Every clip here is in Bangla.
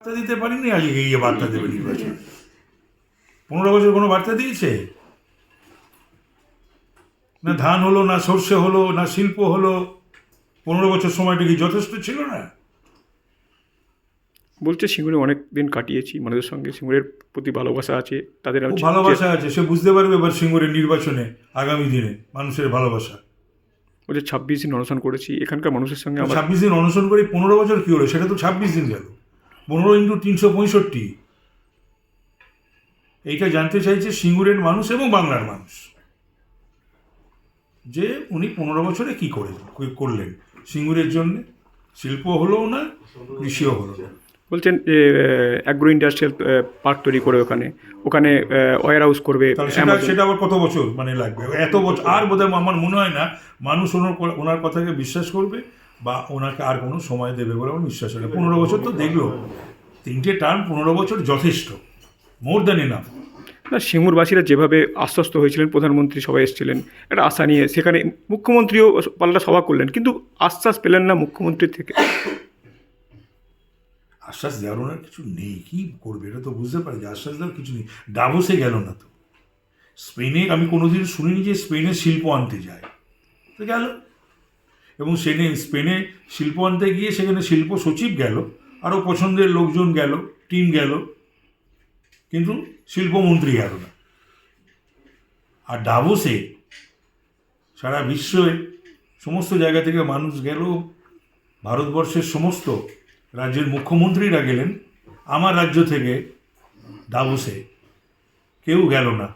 বার্তা দিতে পারিনি আজকে গিয়ে বার্তা দেবে নির্বাচন। পনেরো বছর কোনো বার্তা দিয়েছে? না ধান হলো না সর্ষে হলো না শিল্প হলো পনেরো বছর সময়টা কি যথেষ্ট ছিল না? বলছে সিঙ্গুরে অনেক দিন কাটিয়েছি মানুষের সঙ্গে সিঙ্গুরের প্রতি ভালোবাসা আছে তাদের ভালোবাসা আছে সে বুঝতে পারবে এবার সিঙ্গুরের নির্বাচনে আগামী দিনে মানুষের ভালোবাসা। বলছে ছাব্বিশ দিন অনশন করেছি এখানকার মানুষের সঙ্গে আমার ছাব্বিশ দিন অনশন করে পনেরো বছর কি হলো? সেটা তো ছাব্বিশ দিন গেল। পনেরো ইন্টু তিনশো পঁয়ষট্টি। এইটা জানতে চাইছে সিঙ্গুরের মানুষ এবং বাংলার মানুষ। যে উনি পনেরো বছরে কি করে করলেন? সিঙ্গুরের জন্য? শিল্প হলোও না কৃষিও হলো না। বলছেন যে অ্যাগ্রো ইন্ডাস্ট্রিয়াল পার্ক তৈরি করে ওখানে। ওখানে ওয়ার হাউস করবে সেটা আবার কত বছর মানে লাগবে? এত বছর আর বোধহয় আমার মনে হয় না মানুষ ওনার ওনার কথাকে বিশ্বাস করবে। বা ওনাকে আর কোনো সময় দেবে বলে আমার বিশ্বাস হয় পনেরো বছর তো দেখল। তিনটে টার্ম পনেরো বছর যথেষ্ট। মোর দ্যান এনাফ না সিঙ্গুরবাসীরা যেভাবে আশ্বস্ত হয়েছিলেন প্রধানমন্ত্রী সবাই এসেছিলেন একটা আশা নিয়ে সেখানে মুখ্যমন্ত্রীও পাল্টা সভা করলেন কিন্তু আশ্বাস পেলেন না মুখ্যমন্ত্রীর থেকে। আশ্বাস দেওয়ার ওনার কিছু নেই কি করবে এটা তো বুঝতে পারি যে আশ্বাস দেওয়ার কিছু নেই। ডাভোসে গেল না তো। স্পেনে আমি কোনোদিন শুনিনি যে স্পেনে শিল্প আনতে যায়। তো গেল। এবং সেনে স্পেনে শিল্প আনতে গিয়ে সেখানে শিল্প সচিব গেল, আরও পছন্দের লোকজন গেল, টিম গেল, কিন্তু শিল্পমন্ত্রী গেল না। আর ডাবোসে সারা বিশ্বে সমস্ত জায়গা থেকে মানুষ গেল, ভারতবর্ষের সমস্ত রাজ্যের মুখ্যমন্ত্রীরা গেলেন, আমার রাজ্য থেকে ডাবোসে। কেউ গেল না।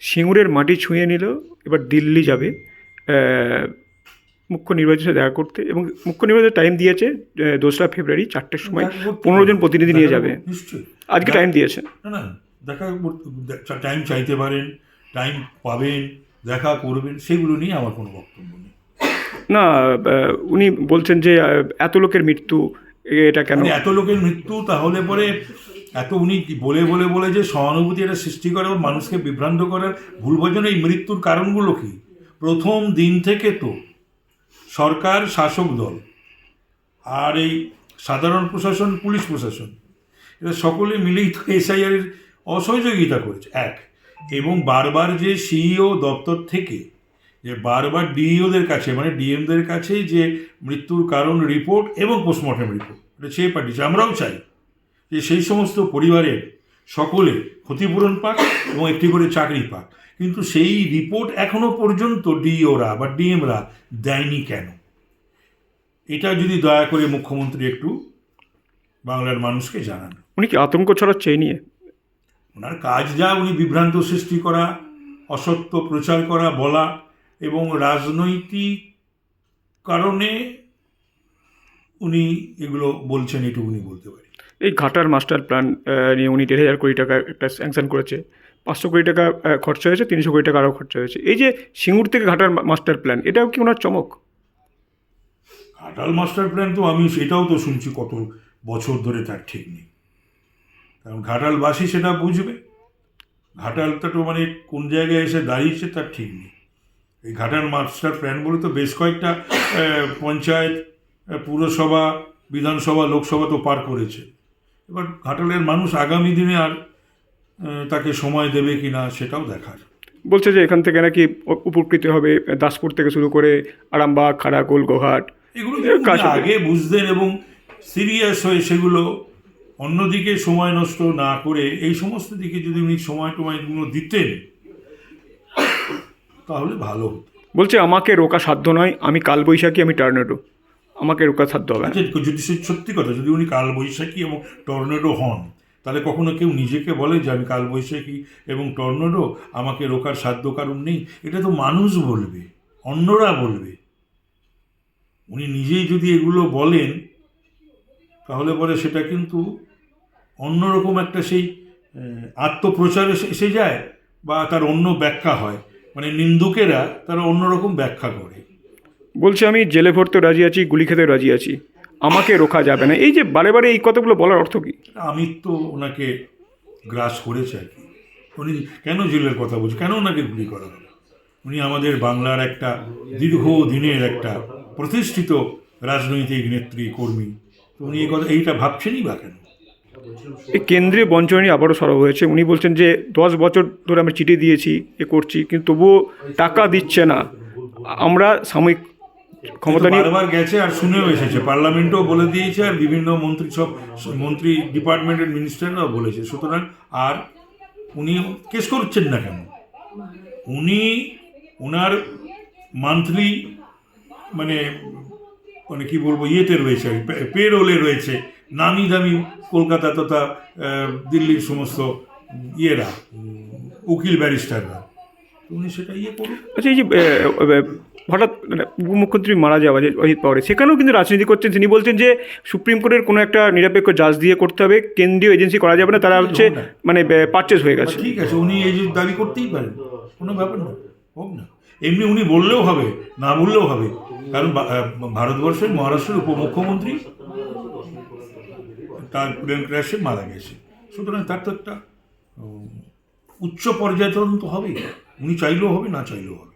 সিঙ্গুরের মাটি ছুঁয়ে নিল, এবার দিল্লি যাবে। মুখ্য নির্বাচনের সাথে দেখা করতে এবং মুখ্য নির্বাচনের টাইম দিয়েছে দোসরা ফেব্রুয়ারি চারটের সময়। পনেরো জন প্রতিনিধি নিয়ে যাবে। নিশ্চয়ই। আজকে টাইম দিয়েছে। না না দেখা টাইম চাইতে পারেন টাইম পাবেন দেখা করবেন সেগুলো নিয়ে আমার কোনো বক্তব্য নেই। না উনি বলছেন যে এত লোকের মৃত্যু এটা কেন? মানে এত লোকের মৃত্যু তাহলে পরে এত উনি বলে বলে বলে যে সহানুভূতি এটা সৃষ্টি করে মানুষকে বিভ্রান্ত করার ভুল বোঝানো এই মৃত্যুর কারণগুলো কি? প্রথম দিন থেকে তো সরকার শাসক দল আর এই সাধারণ প্রশাসন, পুলিশ প্রশাসন, এরা সকলে মিলেই তো এসআইআর এর অসহযোগিতা করেছে। এক, এবং বারবার যে সিইও দপ্তর থেকে, যে বারবার ডিইওদের কাছে মানে ডিএমদের কাছে যে মৃত্যুর কারণ রিপোর্ট এবং পোস্টমর্টম রিপোর্ট, এটা চেয়ে পাঠিয়েছে আমরাও চাই যে সেই সমস্ত পরিবারের সকলে ক্ষতিপূরণ পাক এবং একটি করে চাকরি পাক। কিন্তু সেই রিপোর্ট এখনও পর্যন্ত ডিওরা বা ডিএমরা দেয়নি কেন? এটা যদি দয়া করে মুখ্যমন্ত্রী একটু বাংলার মানুষকে জানান। উনি কি আতঙ্ক ছড়াচ্ছে এই নিয়ে? ওনার কাজ যা উনি বিভ্রান্ত সৃষ্টি করা অসত্য প্রচার করা বলা এবং রাজনৈতিক কারণে উনি এগুলো বলছেন এটুকুনি বলতে পারি। এই ঘাটার মাস্টার প্ল্যান নিয়ে উনি দেড় হাজার কোটি টাকা একটা স্যাংশন করেছে। পাঁচশো কোটি টাকা খরচা হয়েছে, তিনশো কোটি টাকা আরও খরচা হয়েছে। এই যে সিঙ্গুর থেকে ঘাটার মাস্টার প্ল্যান, এটাও কি ওনার চমক? ঘাটাল মাস্টার প্ল্যান তো আমি সেটাও তো শুনছি কত বছর ধরে তার ঠিক নেই। কারণ ঘাটালবাসী সেটা বুঝবে। ঘাটালটা তো মানে কোন জায়গায় এসে দাঁড়িয়েছে তার ঠিক নেই। এই ঘাটাল মাস্টার প্ল্যানগুলো তো বেশ কয়েকটা পঞ্চায়েত পুরসভা, বিধানসভা, লোকসভা তো পার করেছে। এবার ঘাটালের মানুষ আগামী দিনে আর তাকে সময় দেবে কি না সেটাও দেখার। বলছে যে এখান থেকে নাকি উপকৃত হবে দাসপুর থেকে শুরু করে আরামবাগ খাড়াকুল গোঘাট এগুলো আগে বুঝতেন এবং সিরিয়াস হয়ে সেগুলো অন্যদিকে সময় নষ্ট না করে এই সমস্ত দিকে যদি উনি সময় টময়গুলো দিতেন তাহলে ভালো হতো। বলছে আমাকে রোকা সাধ্য নয় আমি কালবৈশাখী আমি টার্নেডো। আমাকে রোকা সাধ্য হবে। আচ্ছা যদি সে সত্যি কথা যদি উনি কালবৈশাখী এবং টর্নেডো হন তাহলে কখনো কেউ নিজেকে বলে যে আমি কালবৈশাখী এবং টর্নেডো, আমাকে রোকার সাধ্য কারণ নেই? এটা তো মানুষ বলবে, অন্যরা বলবে। উনি নিজেই যদি এগুলো বলেন, তাহলে পরে সেটা কিন্তু অন্যরকম একটা সেই আত্মপ্রচার এসে যায় বা তার অন্য ব্যাখ্যা হয়। মানে নিন্দুকেরা তারা অন্যরকম ব্যাখ্যা করে। বলছে আমি, জেলে ভরতেও রাজি আছি, গুলি খেতে রাজি আছি। আমাকে রোখা যাবে না। এই যে বারে বারে এই কথাগুলো বলার অর্থ কি? আমি তো ওনাকে গ্রাস করেছে আর কি। উনি কেন জেলের কথা বলছে? কেন ওনাকে গুলি করা হলো? উনি আমাদের বাংলার একটা দীর্ঘ দিনের একটা প্রতিষ্ঠিত রাজনৈতিক নেত্রী কর্মী। তো উনি এই কথা এইটা ভাবছেনই বা কেন? এই কেন্দ্রীয় বঞ্চনা আবারও সরব হয়েছে। উনি বলছেন যে দশ বছর ধরে আমরা চিঠি দিয়েছি এ করছি কিন্তু তবুও টাকা দিচ্ছে না। আমরা সাময়িক ক্ষমতা নিয়ে বারবার গেছে আর শুনেও এসেছে। পার্লামেন্টেও বলে দিয়েছে আর বিভিন্ন মন্ত্রী সব মন্ত্রী ডিপার্টমেন্টের মিনিস্টাররাও বলেছে। সুতরাং আর উনি কেস করছেন না কেন? উনি ওনার মান্থলি মানে মানে কি বলব ইয়েতে রয়েছে পে রোলে রয়েছে। নামি দামি কলকাতা তথা দিল্লির সমস্ত ইয়েরা উকিল ব্যারিস্টাররা। উনি সেটা ইয়ে করুন আচ্ছা এই যে হঠাৎ মানে উপমুখ্যমন্ত্রী মারা যাওয়া যে অজিত পাওয়ারে সেখানেও কিন্তু রাজনীতি করছেন। তিনি বলছেন যে সুপ্রিম কোর্টের কোনো একটা নিরপেক্ষ জাজ দিয়ে করতে হবে কেন্দ্রীয় এজেন্সি করা যাবে না তারা হচ্ছে মানে পারচেস হয়ে গেছে। ঠিক আছে উনি এই যে দাবি করতেই পারেন কোনো ব্যাপার না হোক না। এমনি উনি বললেও হবে না বললেও হবে কারণ ভারতবর্ষের মহারাষ্ট্রের উপমুখ্যমন্ত্রী তার প্লেন ক্র্যাশে মারা গেছে। সুতরাং তার তো একটা উচ্চ পর্যায়ে তো হবে উনি চাইলেও হবে না চাইলেও হবে।